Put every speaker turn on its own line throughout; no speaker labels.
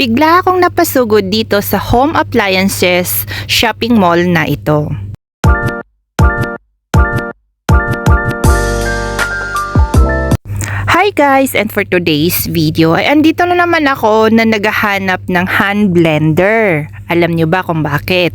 Bigla akong napasugod dito sa home appliances shopping mall na ito. Hi guys! And for today's video ay andito na naman ako na naghahanap ng hand blender. Alam nyo ba kung bakit?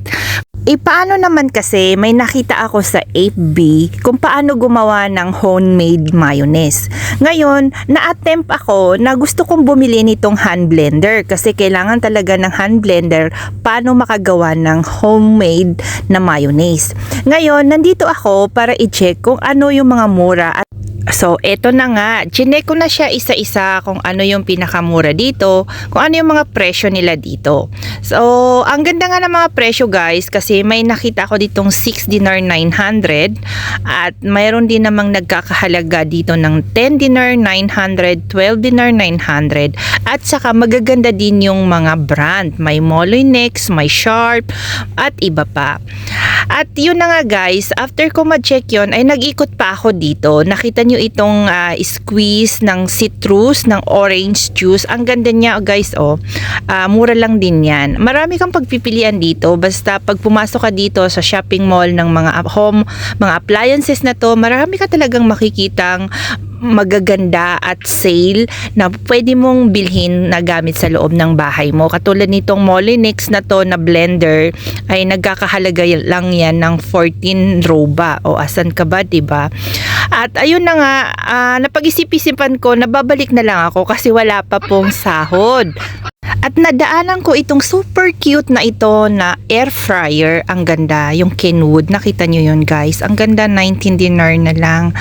E paano naman kasi may nakita ako sa 8B kung paano gumawa ng homemade mayonnaise. Ngayon, na-attempt ako na gusto kong bumili nitong hand blender kasi kailangan talaga ng hand blender paano makagawa ng homemade na mayonnaise. Ngayon, nandito ako para i-check kung ano yung mga mura So, eto na nga. Chinek ko na siya isa-isa kung ano yung pinakamura dito, kung ano yung mga presyo nila dito. So, ang ganda nga ng mga presyo guys kasi may nakita ko ditong 6 dinar 900 at mayroon din namang nagkakahalaga dito ng 10 dinar 900, 12 dinar 900 at saka magaganda din yung mga brand. May Molinex, may Sharp at iba pa. At yun na nga guys, after ko ma-check yun, ay nag-ikot pa ako dito. Nakita nyo itong ah, squeeze ng citrus, ng orange juice. Ang ganda niya guys, oh. Ah, mura lang din yan. Marami kang pagpipilian dito. Basta pag pumasok ka dito sa shopping mall ng mga home, mga appliances na to, marami ka talagang makikitang magaganda at sale na pwede mong bilhin na gamit sa loob ng bahay mo. Katulad nitong Molinex na to na blender ay nagkakahalaga lang yan ng 14 roba o asan ka ba, 'di ba? At ayun na nga, ah, napag-isip-isipan ko, nababalik na lang ako kasi wala pa pong sahod. At nadaanan ko itong super cute na ito na air fryer. Ang ganda, yung Kenwood. Nakita nyo yun guys. Ang ganda, 19 dinar na lang.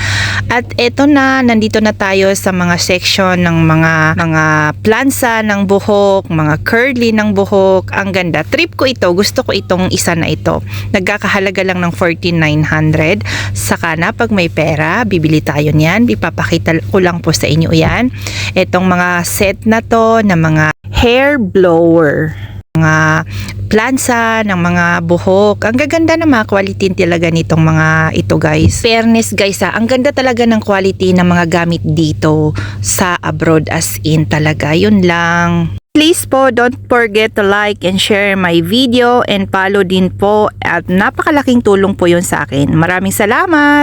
At eto na, nandito na tayo sa mga section ng mga mga plansa ng buhok, mga curly ng buhok. Ang ganda. Trip ko ito. Gusto ko itong isa na ito. Nagkakahalaga lang ng 14,900. Saka na, pag may pera, bibili tayo niyan. Ipapakita ko lang po sa inyo yan. Etong mga set na to na mga hair blower mga plansa ng mga buhok. Ang gaganda ng mga quality talaga nitong mga ito guys. Fairness guys ha, ang ganda talaga ng quality ng mga gamit dito sa abroad as in talaga. Yun lang. Please po, don't forget to like and share my video and follow din po at napakalaking tulong po yun sa akin. Maraming salamat!